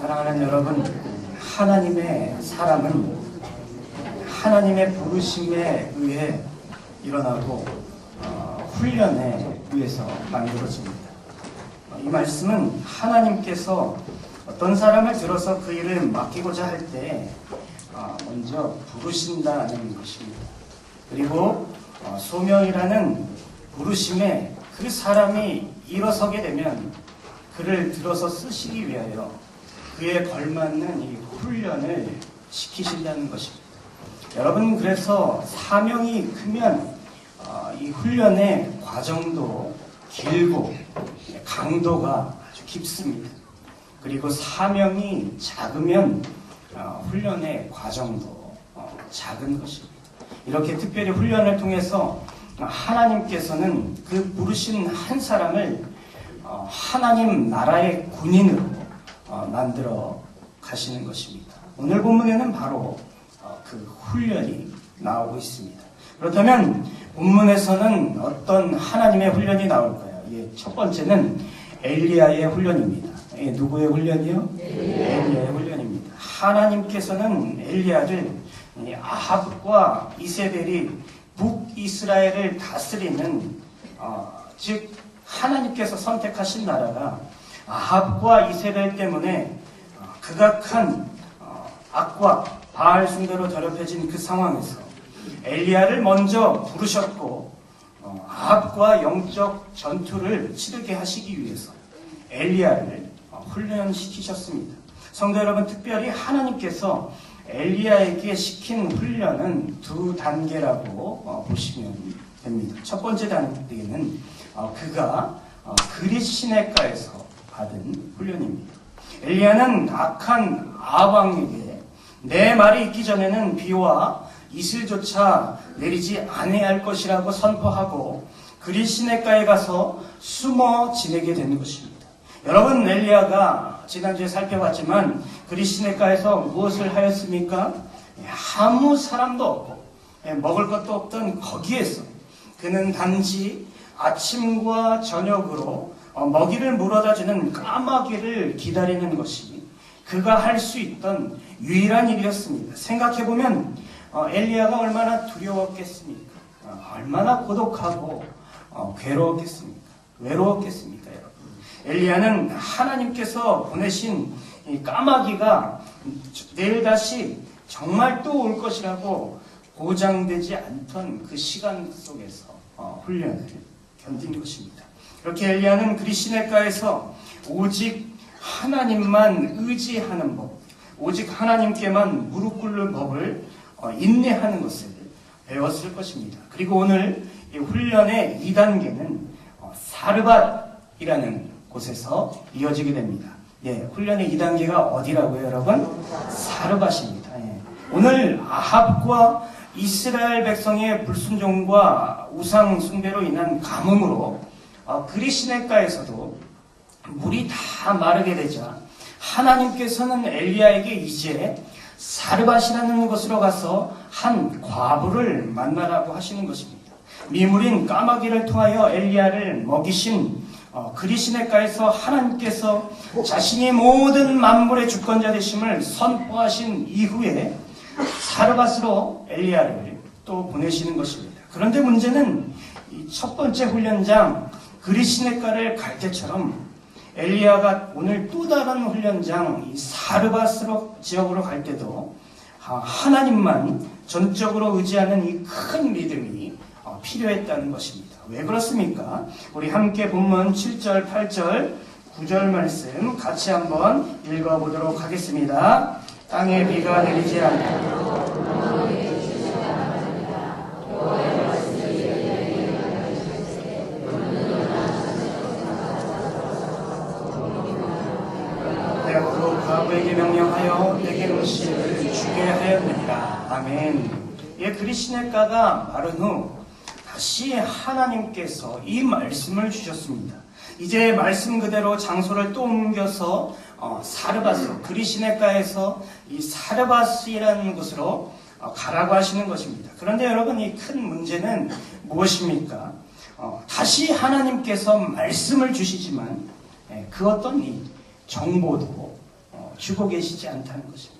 사랑하는 여러분, 하나님의 사람은 하나님의 부르심에 의해 일어나고 어, 훈련에 의해서 만들어집니다. 어, 이 말씀은 하나님께서 어떤 사람을 들어서 그 일을 맡기고자 할때 어, 먼저 부르신다는 것입니다. 그리고 어, 소명이라는 부르심에 그 사람이 일어서게 되면 그를 들어서 쓰시기 위하여 그에 걸맞는 이 훈련을 시키신다는 것입니다. 여러분 그래서 사명이 크면 어, 이 훈련의 과정도 길고 강도가 아주 깊습니다. 그리고 사명이 작으면 어, 훈련의 과정도 어, 작은 것입니다. 이렇게 특별히 훈련을 통해서 하나님께서는 그 부르신 한 사람을 어, 하나님 나라의 군인으로 어, 만들어 가시는 것입니다. 오늘 본문에는 바로 어, 그 훈련이 나오고 있습니다. 그렇다면 본문에서는 어떤 하나님의 훈련이 나올까요? 예, 첫 번째는 엘리야의 훈련입니다. 예, 누구의 훈련이요? 엘리야의 훈련입니다. 하나님께서는 엘리야를 이 아합과 이세벨이 북이스라엘을 다스리는 어, 즉 하나님께서 선택하신 나라가 아합과 이세벨 때문에 어, 극악한 어, 악과 바알 숭배로 더럽혀진 그 상황에서 엘리야를 먼저 부르셨고 어, 아합과 영적 전투를 치르게 하시기 위해서 엘리야를 어, 훈련시키셨습니다. 성도 여러분 특별히 하나님께서 엘리야에게 시킨 훈련은 두 단계라고 어, 보시면 됩니다. 첫 번째 단계는 어, 그가 어, 그릿 시내가에서 받은 훈련입니다. 엘리야는 악한 아방에게 내 말이 있기 전에는 비와 이슬조차 내리지 아니할 할 것이라고 선포하고 그릿 시내가에 가서 숨어 지내게 된 것입니다. 여러분 엘리야가 지난주에 살펴봤지만 그릿 시내가에서 무엇을 하였습니까? 아무 사람도 없고 예, 먹을 것도 없던 거기에서 그는 단지 아침과 저녁으로 어, 먹이를 물어다 주는 까마귀를 기다리는 것이 그가 할 수 있던 유일한 일이었습니다. 생각해보면 어, 엘리야가 얼마나 두려웠겠습니까? 어, 얼마나 고독하고 어, 괴로웠겠습니까? 외로웠겠습니까, 여러분? 엘리야는 하나님께서 보내신 이 까마귀가 내일 다시 정말 또 올 것이라고 보장되지 않던 그 시간 속에서 어, 훈련을 견딘 것입니다. 이렇게 엘리야는 그리시네가에서 오직 하나님만 의지하는 법, 오직 하나님께만 무릎 꿇는 법을 어, 인내하는 것을 배웠을 것입니다. 그리고 오늘 이 훈련의 2단계는 어, 사르밧이라는 곳에서 이어지게 됩니다. 예, 훈련의 2단계가 어디라고요, 여러분? 사르밧입니다. 예. 오늘 아합과 이스라엘 백성의 불순종과 우상 숭배로 인한 가뭄으로 어, 그리시네가에서도 물이 다 마르게 되자 하나님께서는 엘리야에게 이제 사르밧이라는 곳으로 가서 한 과부를 만나라고 하시는 것입니다. 미물인 까마귀를 통하여 엘리야를 먹이신 어, 그리시네가에서 하나님께서 자신이 모든 만물의 주권자 되심을 선포하신 이후에 사르밧으로 엘리야를 또 보내시는 것입니다. 그런데 문제는 이첫 번째 훈련장 그리시네가를 갈 때처럼 엘리야가 오늘 또 다른 훈련장 이 사르밧으로 지역으로 갈 때도 아, 하나님만 전적으로 의지하는 이 큰 믿음이 어, 필요했다는 것입니다. 왜 그렇습니까? 우리 함께 본문 7절, 8절, 9절 말씀 같이 한번 읽어보도록 하겠습니다. 땅에 비가 내리지 내가 그 과부에게 명령하여 내게 음식을 주게 하였느니라. 아멘. 예, 그리시네가가 마른 후 다시 하나님께서 이 말씀을 주셨습니다. 이제 말씀 그대로 장소를 또 옮겨서 어, 사르바스, 그리시네가에서 이 사르바스라는 곳으로 어, 가라고 하시는 것입니다. 그런데 여러분 이 큰 문제는 무엇입니까? 어, 다시 하나님께서 말씀을 주시지만 예, 그 어떤 이 정보도 어, 주고 계시지 않다는 것입니다.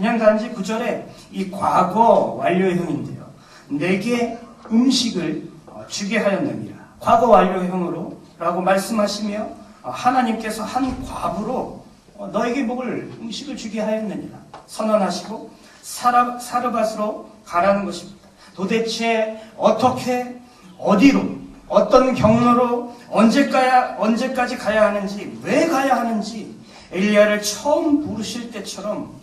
그냥 단지 구절에 이 과거 완료형인데요. 내게 음식을 어, 주게 하였느니라. 과거 완료형으로 라고 말씀하시며 어, 하나님께서 한 과부로 어, 너에게 먹을 음식을 주게 하였느니라. 선언하시고 사르, 사르밧으로 가라는 것입니다. 도대체 어떻게 어디로 어떤 경로로 언제까야 언제까지 가야 하는지 왜 가야 하는지 엘리야를 처음 부르실 때처럼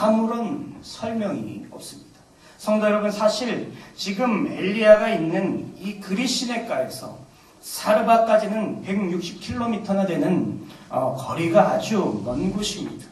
아무런 설명이 없습니다. 성도 여러분 사실 지금 엘리야가 있는 이 그리시네가에서 사르바까지는 160km나 되는 어, 거리가 아주 먼 곳입니다.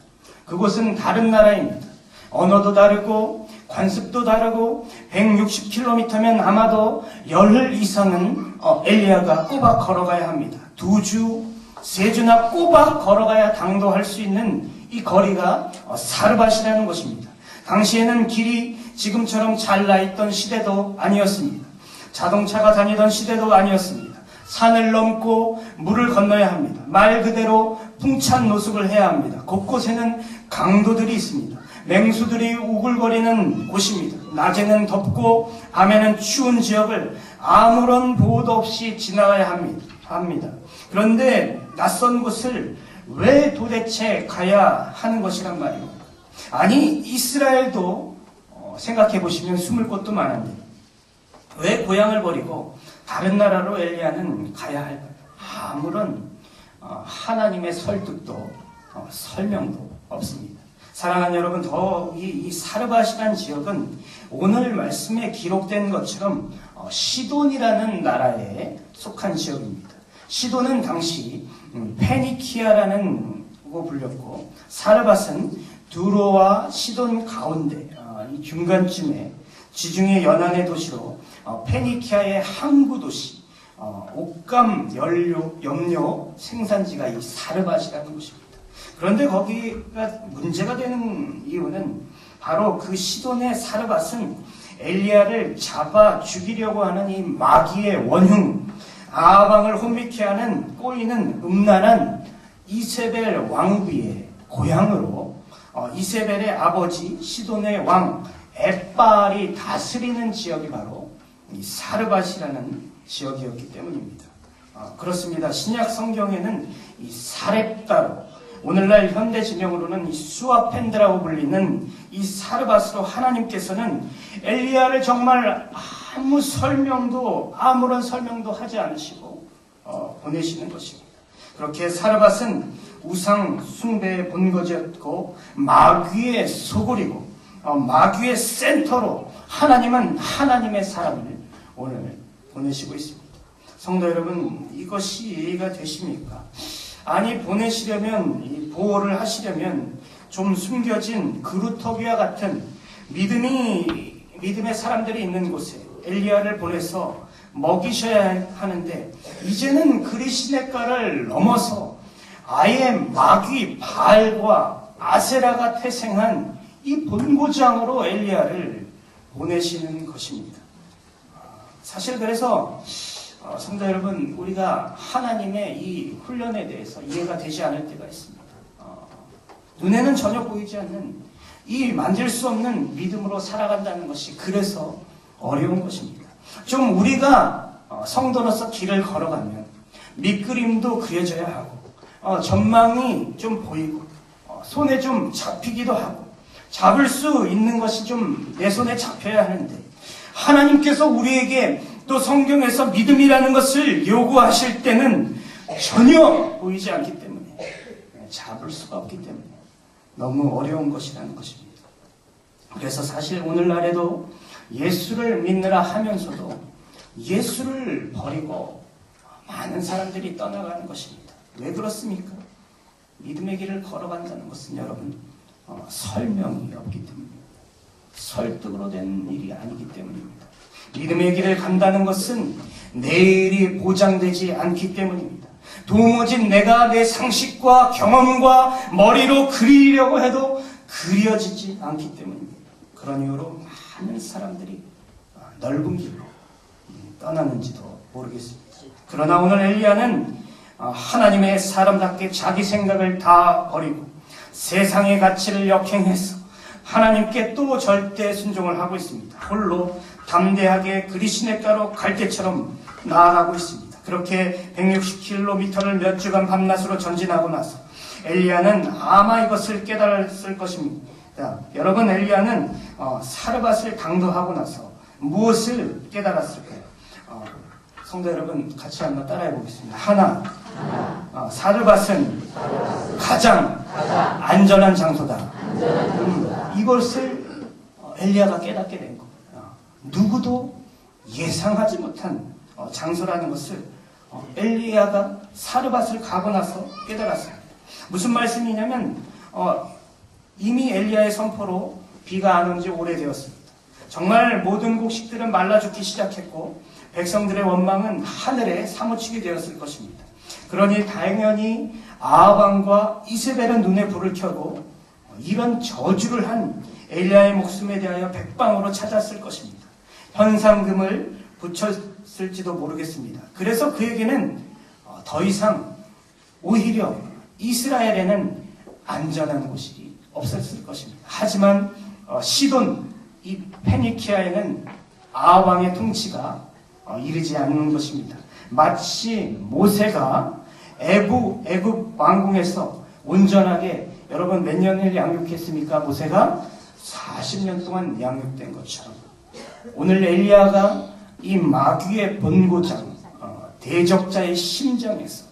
그곳은 다른 나라입니다. 언어도 다르고 관습도 다르고 160km면 아마도 열 이상은 어, 엘리야가 꼬박 걸어가야 합니다. 두 주, 세 주나 꼬박 걸어가야 당도할 수 있는 이 거리가 어, 사르밧이라는 것입니다. 당시에는 길이 지금처럼 잘 나 있던 시대도 아니었습니다. 자동차가 다니던 시대도 아니었습니다. 산을 넘고 물을 건너야 합니다. 말 그대로 풍찬 노숙을 해야 합니다. 곳곳에는 강도들이 있습니다. 맹수들이 우글거리는 곳입니다. 낮에는 덥고 밤에는 추운 지역을 아무런 보호도 없이 지나가야 합니다. 합니다. 그런데 낯선 곳을 왜 도대체 가야 하는 것이란 말입니다. 아니 이스라엘도 어, 생각해 보시면 숨을 곳도 많은데 왜 고향을 버리고 다른 나라로 엘리야는 가야 할까요? 아무런 어, 하나님의 설득도 어, 설명도 없습니다. 사랑하는 여러분, 더이 이 사르바시란 지역은 오늘 말씀에 기록된 것처럼 어, 시돈이라는 나라에 속한 지역입니다. 시돈은 당시 음, 페니키아라는 거 불렸고 사르밧은 두로와 시돈 가운데 어, 이 중간쯤에 지중해 연안의 도시로 어, 페니키아의 항구 도시 어, 옷감 연료 염료 생산지가 이 사르밧이라는 곳입니다. 그런데 거기가 문제가 되는 이유는 바로 그 시돈의 사르밧은 엘리야를 잡아 죽이려고 하는 이 마귀의 원흉 아방을 혼미케 하는 꼬이는 음란한 이세벨 왕비의 고향으로 어, 이세벨의 아버지 시돈의 왕 에빨이 다스리는 지역이 바로 이 사르밧이라는 지역이었기 때문입니다. 어, 그렇습니다. 신약 성경에는 이 사렙다로 오늘날 현대 진영으로는 이 수아펜드라고 불리는 이 사르밧으로 하나님께서는 엘리야를 정말 아무 설명도 아무런 설명도 하지 않으시고 어, 보내시는 것입니다. 그렇게 사르밧은 우상 숭배의 본거지였고 마귀의 소굴이고 어, 마귀의 센터로 하나님은 하나님의 사람을 오늘 보내시고 있습니다. 성도 여러분 이것이 이해가 되십니까? 아니 보내시려면 보호를 하시려면 좀 숨겨진 그루터기와 같은 믿음이 믿음의 사람들이 있는 곳에 엘리야를 보내서 먹이셔야 하는데 이제는 그리시네가를 넘어서 아예 마귀 바알과 아세라가 태생한 이 본고장으로 엘리야를 보내시는 것입니다. 사실 그래서 어, 성도 여러분 우리가 하나님의 이 훈련에 대해서 이해가 되지 않을 때가 있습니다. 어, 눈에는 전혀 보이지 않는 이 만질 수 없는 믿음으로 살아간다는 것이 그래서 어려운 것입니다. 좀 우리가 어, 성도로서 길을 걸어가면 밑그림도 그려져야 하고 어, 전망이 좀 보이고 어, 손에 좀 잡히기도 하고 잡을 수 있는 것이 좀 내 손에 잡혀야 하는데 하나님께서 우리에게 또 성경에서 믿음이라는 것을 요구하실 때는 전혀 보이지 않기 때문에 잡을 수가 없기 때문에 너무 어려운 것이라는 것입니다. 그래서 사실 오늘날에도 예수를 믿느라 하면서도 예수를 버리고 많은 사람들이 떠나가는 것입니다. 왜 그렇습니까? 믿음의 길을 걸어간다는 것은 여러분 어, 설명이 없기 때문입니다. 설득으로 된 일이 아니기 때문입니다. 믿음의 길을 간다는 것은 내일이 보장되지 않기 때문입니다. 도무지 내가 내 상식과 경험과 머리로 그리려고 해도 그려지지 않기 때문입니다. 그런 이유로 많은 사람들이 넓은 길로 떠나는지도 모르겠습니다. 그러나 오늘 엘리야는 하나님의 사람답게 자기 생각을 다 버리고 세상의 가치를 역행해서 하나님께 또 절대 순종을 하고 있습니다. 홀로 담대하게 그리시네가로 갈 때처럼 나아가고 있습니다. 그렇게 160km를 몇 주간 밤낮으로 전진하고 나서 엘리야는 아마 이것을 깨달았을 것입니다. 여러분 엘리야는 어, 사르밧을 강도하고 나서 무엇을 깨달았을까요? 어, 성도 여러분 같이 한번 따라해 보겠습니다. 하나, 어, 사르밧은 가장 안전한 장소다. 음, 이것을 어, 엘리야가 깨닫게 된 거예요. 어, 누구도 예상하지 못한 어, 장소라는 것을 어, 엘리야가 사르밧을 가고 나서 깨달았습니다. 무슨 말씀이냐면 어, 이미 엘리야의 선포로 비가 안 온 지 오래되었습니다. 정말 모든 곡식들은 말라 죽기 시작했고 백성들의 원망은 하늘에 사무치게 되었을 것입니다. 그러니 당연히 아합왕과 이세벨은 눈에 불을 켜고 이런 저주를 한 엘리야의 목숨에 대하여 백방으로 찾았을 것입니다. 현상금을 붙였을지도 모르겠습니다. 그래서 그에게는 어, 더 이상 오히려 이스라엘에는 안전한 곳이 없었을 것입니다. 하지만 어, 시돈 이 페니키아에는 아왕의 통치가 어, 이르지 않는 것입니다. 마치 모세가 애국 애국 왕궁에서 온전하게 여러분 몇 년을 양육했습니까? 모세가 40년 동안 양육된 것처럼 오늘 엘리야가 이 마귀의 본고장 어, 대적자의 심정에서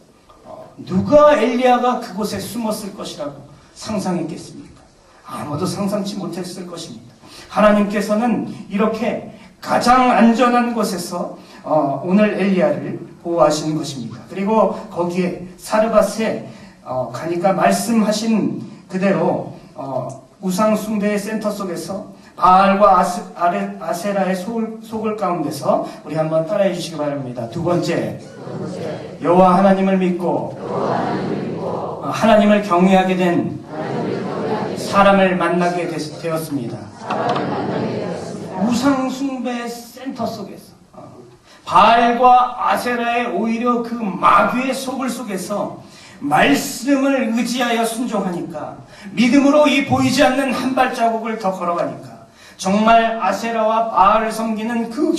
어, 누가 엘리야가 그곳에 숨었을 것이라고 상상했겠습니까? 아무도 상상치 못했을 것입니다. 하나님께서는 이렇게 가장 안전한 곳에서 어, 오늘 엘리야를 보호하시는 것입니다. 그리고 거기에 사르밧에 어, 가니까 말씀하신 그대로 어, 우상 숭배의 센터 속에서 바알과 아스, 아레, 아세라의 속을, 속을 가운데서 우리 한번 따라해 주시기 바랍니다. 두 번째, 여호와 하나님을 믿고, 어, 하나님을 경외하게 된 사람을 만나게 되, 되었습니다. 우상 숭배 센터 속에서 어, 바알과 아세라의 오히려 그 마귀의 속을 속에서 말씀을 의지하여 순종하니까 믿음으로 이 보이지 않는 한 발자국을 더 걸어가니까 정말 아세라와 바알을 섬기는 그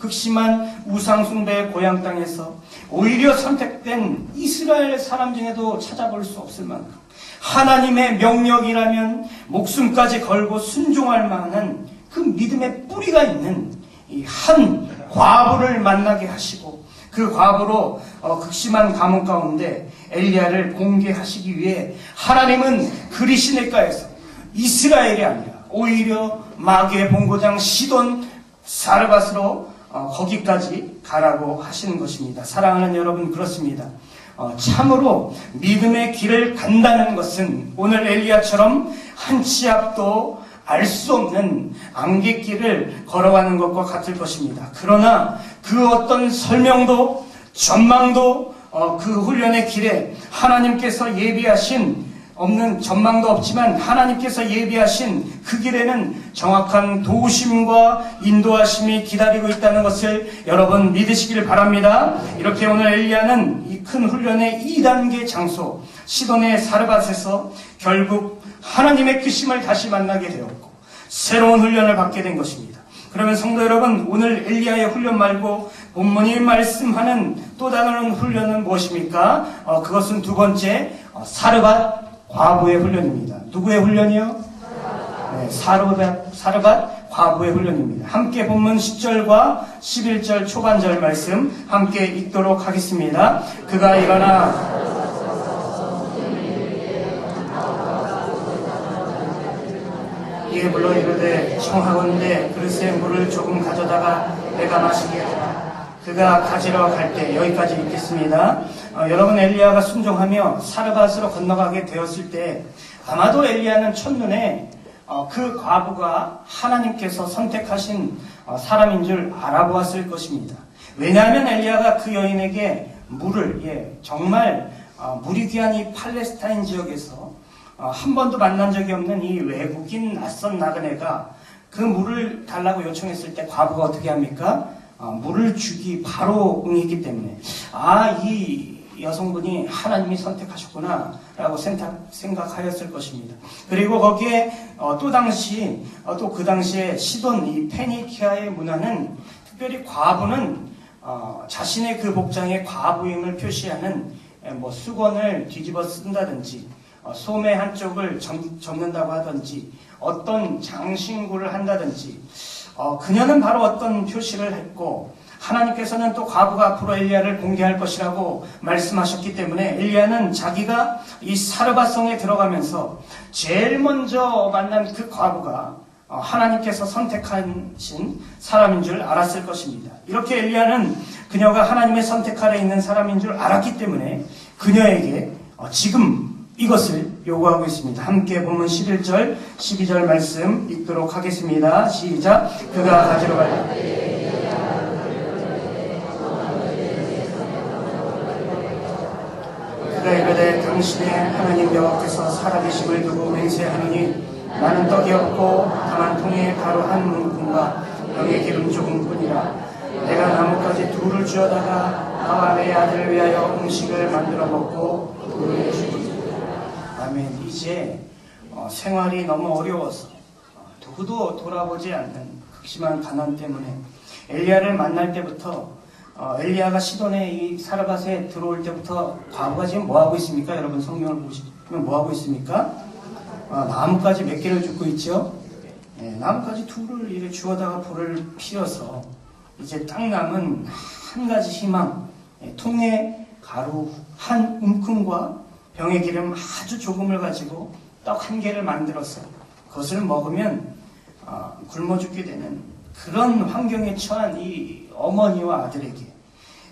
극심한 우상숭배의 고향 땅에서 오히려 선택된 이스라엘 사람 중에도 찾아볼 수 없을 만큼 하나님의 명령이라면 목숨까지 걸고 순종할 만한 그 믿음의 뿌리가 있는 이 한 과부를 만나게 하시고 그 과부로 어, 극심한 가뭄 가운데 엘리야를 공개하시기 위해 하나님은 그리시네가에서 이스라엘이 아니라 오히려 마귀의 본고장 시돈 사르밧으로 어, 거기까지 가라고 하시는 것입니다. 사랑하는 여러분 그렇습니다. 어, 참으로 믿음의 길을 간다는 것은 오늘 엘리야처럼 한 치 앞도 알 수 없는 안갯길을 걸어가는 것과 같을 것입니다. 그러나 그 어떤 설명도 전망도 어, 그 훈련의 길에 하나님께서 예비하신 없는 전망도 없지만 하나님께서 예비하신 그 길에는 정확한 도우심과 인도하심이 기다리고 있다는 것을 여러분 믿으시기를 바랍니다. 이렇게 오늘 엘리야는 이 큰 훈련의 2단계 장소 시돈의 사르밧에서 결국 하나님의 크심을 다시 만나게 되었고 새로운 훈련을 받게 된 것입니다. 그러면 성도 여러분 오늘 엘리야의 훈련 말고 본문이 말씀하는 또 다른 훈련은 무엇입니까? 어, 그것은 두 번째 어, 사르밧 과부의 훈련입니다. 누구의 훈련이요? 네, 사르밧, 사르밧 과부의 훈련입니다. 함께 본문 10절과 11절 초반절 말씀 함께 읽도록 하겠습니다. 그가 일어나 이에 불러 이르되 청하건대 그릇에 물을 조금 가져다가 내가 마시게 하라. 그가 가지러 갈 때 여기까지 읽겠습니다. 어, 여러분 엘리야가 순종하며 사르밧으로 건너가게 되었을 때 아마도 엘리야는 첫눈에 어, 그 과부가 하나님께서 선택하신 어, 사람인 줄 알아보았을 것입니다. 왜냐하면 엘리야가 그 여인에게 물을 예, 정말 어, 물이 귀한 이 팔레스타인 지역에서 어, 한 번도 만난 적이 없는 이 외국인 낯선 나그네가 그 물을 달라고 요청했을 때 과부가 어떻게 합니까? 어, 물을 주기 바로 응했기 때문에 아 이 여성분이 하나님이 선택하셨구나 라고 생각, 생각하였을 것입니다. 그리고 거기에 어, 또 당시 어, 또그 당시에 시돈 이 페니키아의 문화는 특별히 과부는 어, 자신의 그 복장의 과부임을 표시하는 에, 뭐 수건을 뒤집어 쓴다든지 어, 소매 한쪽을 점, 접는다고 하든지 어떤 장신구를 한다든지 어, 그녀는 바로 어떤 표시를 했고 하나님께서는 또 과부가 앞으로 엘리야를 공개할 것이라고 말씀하셨기 때문에 엘리야는 자기가 이 사르바성에 들어가면서 제일 먼저 만난 그 과부가 어, 하나님께서 선택하신 사람인 줄 알았을 것입니다. 이렇게 엘리야는 그녀가 하나님의 선택 아래 있는 사람인 줄 알았기 때문에 그녀에게 어, 지금 이것을 요구하고 있습니다. 함께 보면 11절, 12절 말씀 읽도록 하겠습니다. 시작. 그가 가지러 갈그가 이르되 당신의 하나님 여호와께서 살아계심을 두고 맹세하노니 나는 떡이 없고 다만 통에 가루 한 문품과 병에 기름 조금뿐이라. 내가 나뭇가지 둘을 주어다가 나와 내 아들을 위하여 음식을 만들어 먹고 둘을 주고 아멘. 이제 어, 생활이 너무 어려워서 어, 누구도 돌아보지 않는 극심한 가난 때문에 엘리야를 만날 때부터 어, 엘리야가 시돈에 이 사르밧에 들어올 때부터 과부가 지금 뭐 하고 있습니까? 여러분 성경을 보시면 뭐 하고 있습니까? 어, 나뭇가지 몇 개를 줍고 있죠? 예, 나뭇가지 둘을 이렇게 주워다가 불을 피워서 이제 딱 남은 한 가지 희망, 예, 통에 가루 한 움큼과 병의 기름 아주 조금을 가지고 떡 한 개를 만들었어요. 그것을 먹으면 어, 굶어 죽게 되는 그런 환경에 처한 이 어머니와 아들에게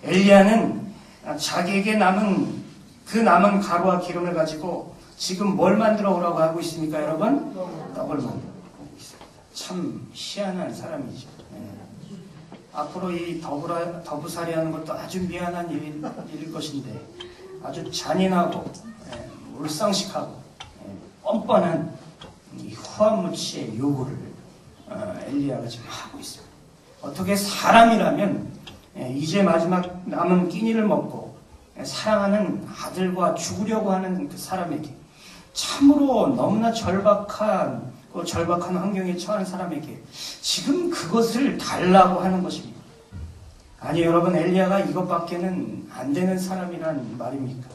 엘리야는 자기에게 남은 그 남은 가루와 기름을 가지고 지금 뭘 만들어 오라고 하고 있습니까, 여러분? 떡을 만들어 오고 있습니다. 참 희한한 사람이죠. 예. 앞으로 이 더불어, 더부살이 하는 것도 아주 미안한 일, 일일 것인데 아주 잔인하고 예, 울상식하고 예, 뻔뻔한 이 후한무치의 요구를 어, 엘리야가 지금 하고 있습니다. 어떻게 사람이라면 예, 이제 마지막 남은 끼니를 먹고 예, 사랑하는 아들과 죽으려고 하는 그 사람에게 참으로 너무나 절박한 그 절박한 환경에 처한 사람에게 지금 그것을 달라고 하는 것입니다. 아니 여러분 엘리야가 이것밖에는 안 되는 사람이란 말입니까?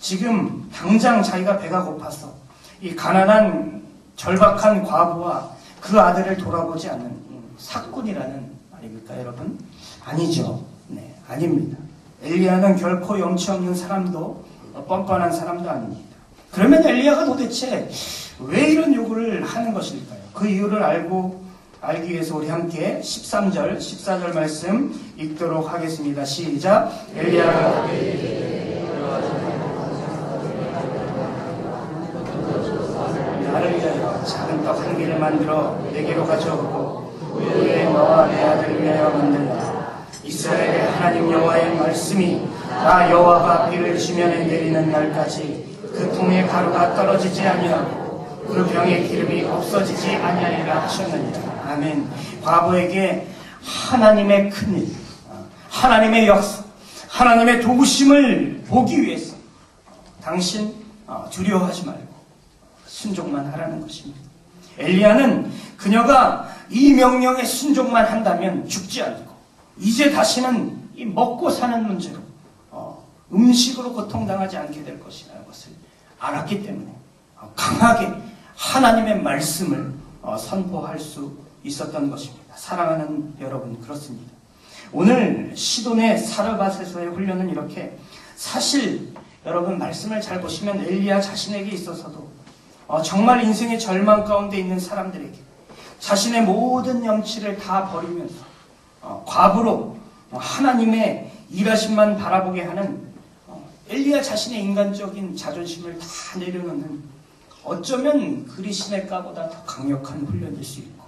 지금 당장 자기가 배가 고파서 이 가난한 절박한 과부와 그 아들을 돌아보지 않는 사꾼이라는 말입니까, 여러분? 아니죠. 네, 아닙니다. 엘리야는 결코 염치 없는 사람도 뻔뻔한 사람도 아닙니다. 그러면 엘리야가 도대체 왜 이런 요구를 하는 것일까요? 그 이유를 알고 알기 위해서 우리 함께 13절, 14절 말씀 읽도록 하겠습니다. 시작. 엘리야가 나를 위하여 작은 떡 한 개를 만들어 내게로 가져오고 그 후에 너와 내 아들을 위하여 만들라 이스라엘의 하나님 여호와의 말씀이 나 여호와가 비를 지면에 내리는 날까지 그 통에 가루가 떨어지지 아니하고 그 병의 기름이 없어지지 아니하리라 하셨느니라. 아멘. 과부에게 하나님의 큰 일 하나님의 역사 하나님의 도우심을 보기 위해서 당신 어, 두려워하지 말고 순종만 하라는 것입니다. 엘리야는 그녀가 이 명령에 순종만 한다면 죽지 않고 이제 다시는 이 먹고 사는 문제로 어, 음식으로 고통당하지 않게 될 것이라는 것을 알았기 때문에 어, 강하게 하나님의 말씀을 어, 선포할 수 있었던 것입니다. 사랑하는 여러분 그렇습니다. 오늘 시돈의 사르밧에서의 훈련은 이렇게 사실 여러분 말씀을 잘 보시면 엘리야 자신에게 있어서도 어, 정말 인생의 절망 가운데 있는 사람들에게 자신의 모든 염치를 다 버리면서 어, 과부로 어, 하나님의 일하심만 바라보게 하는 어, 엘리야 자신의 인간적인 자존심을 다 내려놓는 어쩌면 그리시네가보다 더 강력한 훈련일 수 있고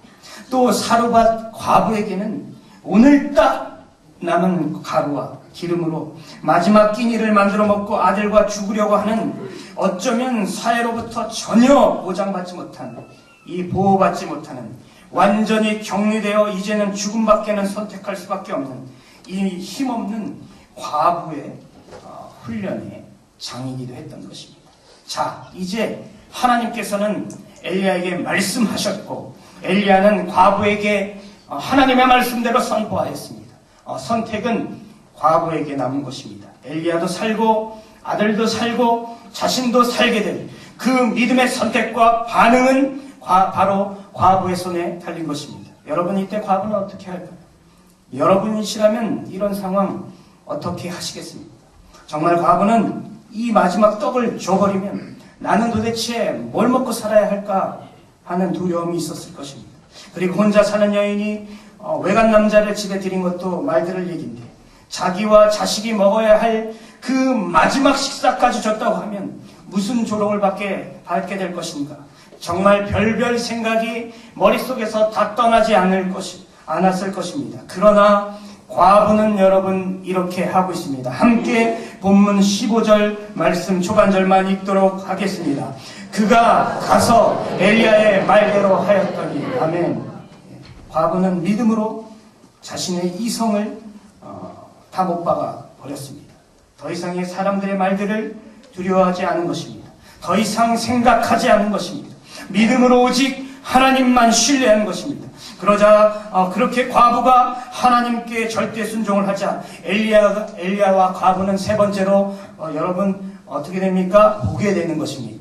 또 사르밧 과부에게는 오늘 딱 남은 가루와 기름으로 마지막 끼니를 만들어 먹고 아들과 죽으려고 하는 어쩌면 사회로부터 전혀 보장받지 못한 이 보호받지 못하는 완전히 격리되어 이제는 죽음밖에는 선택할 수밖에 없는 이 힘없는 과부의 어, 훈련의 장이기도 했던 것입니다. 자, 이제 하나님께서는 엘리야에게 말씀하셨고 엘리야는 과부에게 어, 하나님의 말씀대로 선포하였습니다. 어, 선택은 과부에게 남은 것입니다. 엘리야도 살고 아들도 살고 자신도 살게 된 그 믿음의 선택과 반응은 과- 바로 과부의 손에 달린 것입니다. 여러분 이때 과부는 어떻게 할까요? 여러분이시라면 이런 상황 어떻게 하시겠습니까? 정말 과부는 이 마지막 떡을 줘버리면 나는 도대체 뭘 먹고 살아야 할까 하는 두려움이 있었을 것입니다. 그리고 혼자 사는 여인이 어, 외간 남자를 집에 들인 것도 말 들을 얘긴데 자기와 자식이 먹어야 할 그 마지막 식사까지 줬다고 하면 무슨 조롱을 받게 받게 될 것인가? 정말 별별 생각이 머릿속에서 다 떠나지 않을 것이 않았을 것입니다. 그러나 과부는 여러분 이렇게 하고 있습니다. 함께 본문 15절 말씀 초반절만 읽도록 하겠습니다. 그가 가서 엘리야의 말대로 하였더니 아멘. 과부는 믿음으로 자신의 이성을 박아 버렸습니다. 더 이상의 사람들의 말들을 두려워하지 않은 것입니다. 더 이상 생각하지 않은 것입니다. 믿음으로 오직 하나님만 신뢰하는 것입니다. 그러자 어, 그렇게 과부가 하나님께 절대 순종을 하자 엘리야 엘리야와 과부는 세 번째로 어, 여러분 어떻게 됩니까? 보게 되는 것입니다.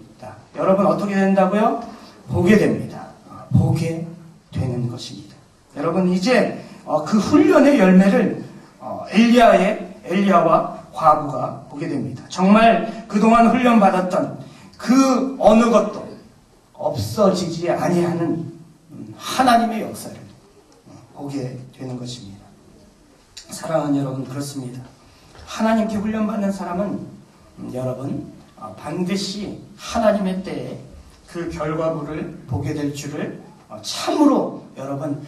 여러분 어떻게 된다고요? 보게 됩니다. 어, 보게 되는 것입니다. 여러분 이제 어, 그 훈련의 열매를 어, 엘리야의 엘리야와 과부가 보게 됩니다. 정말 그동안 훈련 받았던 그 어느 것도 없어지지 아니하는 음, 하나님의 역사를 어, 보게 되는 것입니다. 사랑하는 여러분 그렇습니다. 하나님께 훈련받는 사람은 음, 여러분 어, 반드시 하나님의 때에 그 결과물을 보게 될 줄을 어, 참으로 여러분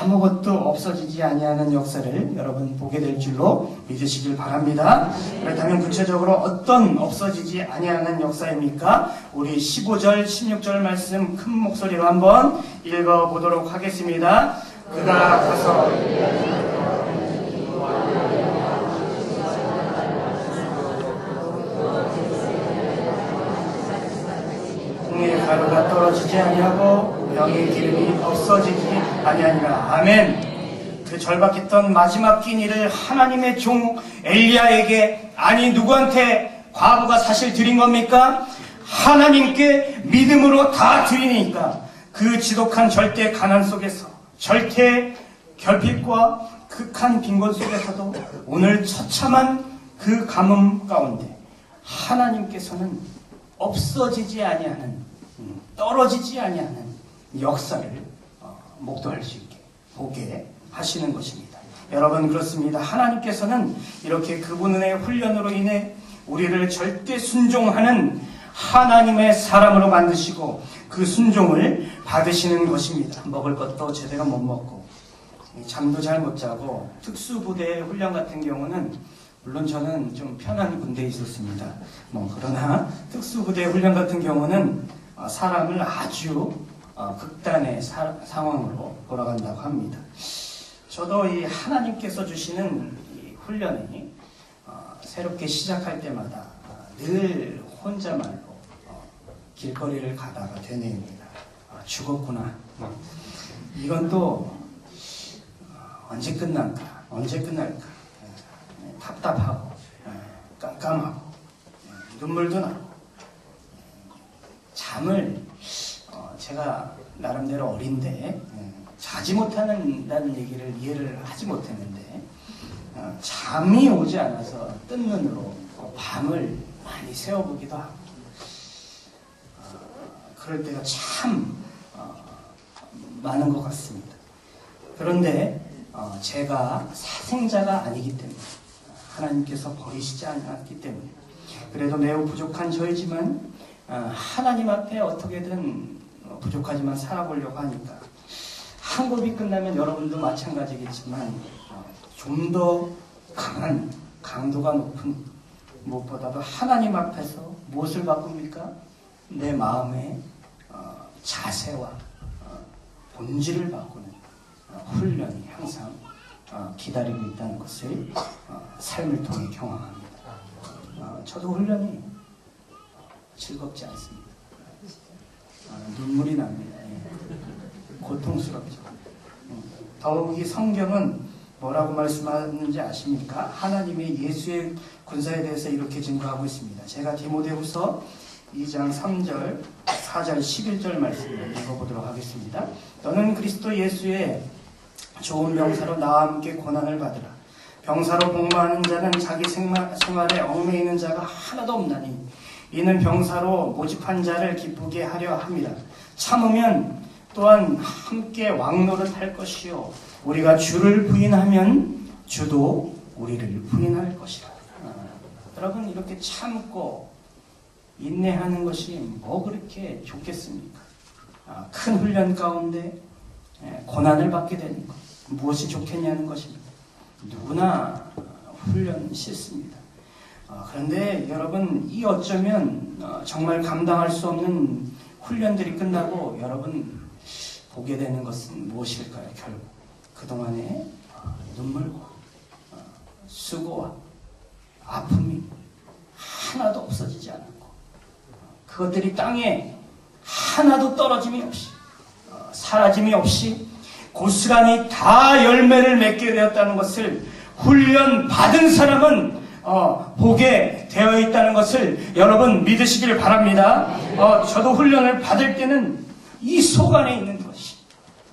아무것도 없어지지 아니하는 역사를 여러분 보게 될 줄로 믿으시길 바랍니다. 그렇다면 구체적으로 어떤 없어지지 아니하는 역사입니까? 우리 15절, 16절 말씀 큰 목소리로 한번 읽어 보도록 하겠습니다. 그가 가서 공의 가루가 떨어지지 아니하고 병의 기름이 없어지지 아니하니라. 아멘. 그 절박했던 마지막 끼니를 하나님의 종 엘리야에게 아니 누구한테 과부가 사실 드린 겁니까? 하나님께 믿음으로 다 드리니까 그 지독한 절대 가난 속에서 절대 결핍과 극한 빈곤 속에서도 오늘 처참한 그 가뭄 가운데 하나님께서는 없어지지 아니하는 음, 떨어지지 아니하는 역사를 어, 목도할 수 있게 보게 하시는 것입니다. 여러분 그렇습니다. 하나님께서는 이렇게 그분의 훈련으로 인해 우리를 절대 순종하는 하나님의 사람으로 만드시고 그 순종을 받으시는 것입니다. 먹을 것도 제대로 못 먹고 잠도 잘 못 자고 특수부대 훈련 같은 경우는 물론 저는 좀 편한 군대에 있었습니다. 뭐 그러나 특수부대 훈련 같은 경우는 어, 사람을 아주 어, 극단의 사- 상황으로 돌아간다고 합니다. 저도 이 하나님께서 주시는 이 훈련이 어, 새롭게 시작할 때마다 어, 늘 혼자말로 어, 길거리를 가다가 되뇌입니다. 아, 죽었구나. 어, 이건 또 어, 언제 끝날까? 언제 끝날까? 예, 답답하고 예, 깜깜하고 예, 눈물도 나고 예, 잠을 어, 제가 나름대로 어린데 예, 자지 못하는다는 얘기를 이해를 하지 못했는데 어, 잠이 오지 않아서 뜬 눈으로 어, 밤을 많이 새워보기도 하고 어, 그럴 때가 참 어, 많은 것 같습니다. 그런데 어, 제가 사생자가 아니기 때문에 하나님께서 버리시지 않았기 때문에 그래도 매우 부족한 저이지만 어, 하나님 앞에 어떻게든 어, 부족하지만 살아보려고 하니까 한 곱이 끝나면 여러분도 마찬가지겠지만 어, 좀더 강한 강도가 높은 무엇보다도 하나님 앞에서 무엇을 바꿉니까? 내 마음의 어, 자세와 어, 본질을 바꾸는 어, 훈련이 항상 어, 기다리고 있다는 것을 어, 삶을 통해 경험합니다. 어, 어, 저도 훈련이 즐겁지 않습니다. 아, 눈물이 납니다. 예. 고통스럽죠. 음, 더욱이 성경은 뭐라고 말씀하는지 아십니까? 하나님의 예수의 군사에 대해서 이렇게 증거하고 있습니다. 제가 디모데후서 2장 3절, 4절, 11절 말씀을 읽어보도록 하겠습니다. 너는 그리스도 예수의 좋은 병사로 나와 함께 고난을 받으라. 병사로 복무하는 자는 자기 생활, 생활에 얽매이는 자가 하나도 없나니 이는 병사로 모집한 자를 기쁘게 하려 합니다. 참으면 또한 함께 왕노를 할 것이요 우리가 주를 부인하면 주도 우리를 부인할 것이라. 아, 여러분 이렇게 참고 인내하는 것이 뭐 그렇게 좋겠습니까? 아, 큰 훈련 가운데 예, 고난을 받게 되는 것 무엇이 좋겠냐는 것입니다. 누구나 훈련 싫습니다. 어, 그런데 여러분 이 어쩌면 어, 정말 감당할 수 없는 훈련들이 끝나고 여러분 보게 되는 것은 무엇일까요? 결국 그동안의 어, 눈물과 어, 수고와 아픔이 하나도 없어지지 않았고 그것들이 땅에 하나도 떨어짐이 없이 어, 사라짐이 없이 고스란히 다 열매를 맺게 되었다는 것을 훈련 받은 사람은 어, 보게 되어 있다는 것을 여러분 믿으시길 바랍니다. 어, 저도 훈련을 받을 때는 이 속 안에 있는 것이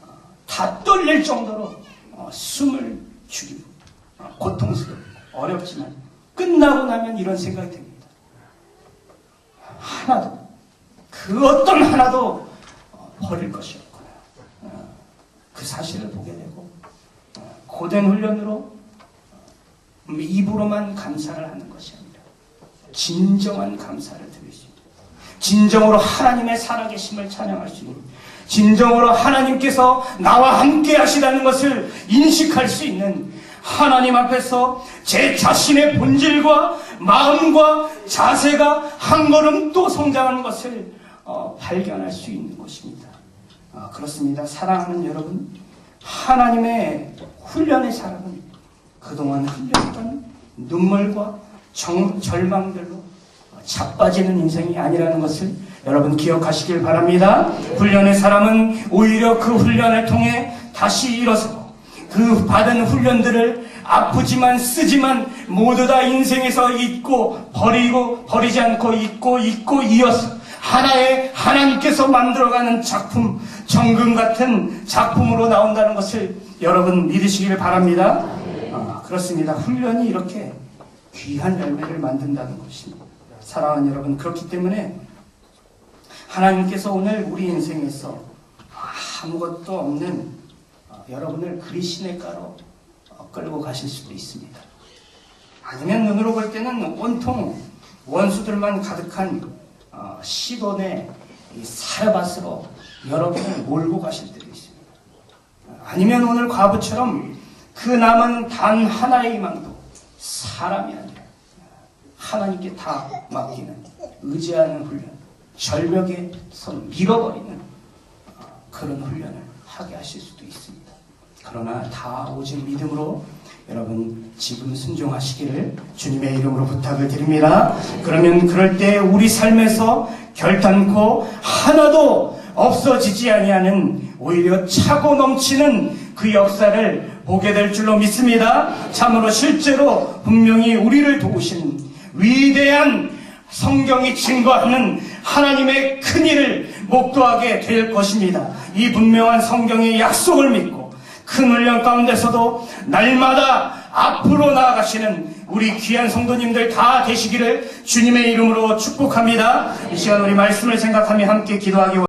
어, 다 떨릴 정도로 어, 숨을 죽이고 어, 고통스럽고 어렵지만 끝나고 나면 이런 생각이 듭니다. 하나도 그 어떤 하나도 어, 버릴 것이 없구나. 어, 그 사실을 보게 되고 어, 고된 훈련으로 음, 입으로만 감사를 하는 것이 아니라 진정한 감사를 드릴 수 있는 진정으로 하나님의 살아계심을 찬양할 수 있는 진정으로 하나님께서 나와 함께 하시다는 것을 인식할 수 있는 하나님 앞에서 제 자신의 본질과 마음과 자세가 한 걸음 또 성장하는 것을 어, 발견할 수 있는 것입니다. 아, 그렇습니다. 사랑하는 여러분, 하나님의 훈련의 사람은 그동안 흘렸던 눈물과 정- 절망들로 자빠지는 인생이 아니라는 것을 여러분 기억하시길 바랍니다. 훈련의 사람은 오히려 그 훈련을 통해 다시 일어서고 그 받은 훈련들을 아프지만 쓰지만 모두 다 인생에서 잊고 버리고 버리지 않고 잊고 잊고 이어서 하나의 하나님께서 만들어가는 작품 정금 같은 작품으로 나온다는 것을 여러분 믿으시길 바랍니다. 아, 그렇습니다. 훈련이 이렇게 귀한 열매를 만든다는 것입니다. 사랑하는 여러분, 그렇기 때문에 하나님께서 오늘 우리 인생에서 아무것도 없는 어, 여러분을 그리신의 가로 어, 끌고 가실 수도 있습니다. 아니면 눈으로 볼 때는 온통 원수들만 가득한 어, 시돈의 이 사르밧으로 여러분을 몰고 가실 때도 있습니다. 아니면 오늘 과부처럼 그 남은 단 하나의 희망도 사람이 아니라 하나님께 다 맡기는 의지하는 훈련, 절벽에서 밀어버리는 어, 그런 훈련을 하게 하실 수도 있습니다. 그러나 다 오직 믿음으로 여러분 지금 순종하시기를 주님의 이름으로 부탁을 드립니다. 그러면 그럴 때 우리 삶에서 결단코 하나도 없어지지 아니하는 오히려 차고 넘치는 그 역사를 보게 될 줄로 믿습니다. 참으로 실제로 분명히 우리를 도우시는 위대한 성경이 증거하는 하나님의 큰 일을 목도하게 될 것입니다. 이 분명한 성경의 약속을 믿고 큰 훈련 가운데서도 날마다 앞으로 나아가시는 우리 귀한 성도님들 다 되시기를 주님의 이름으로 축복합니다. 이 시간 우리 말씀을 생각하며 함께 기도하기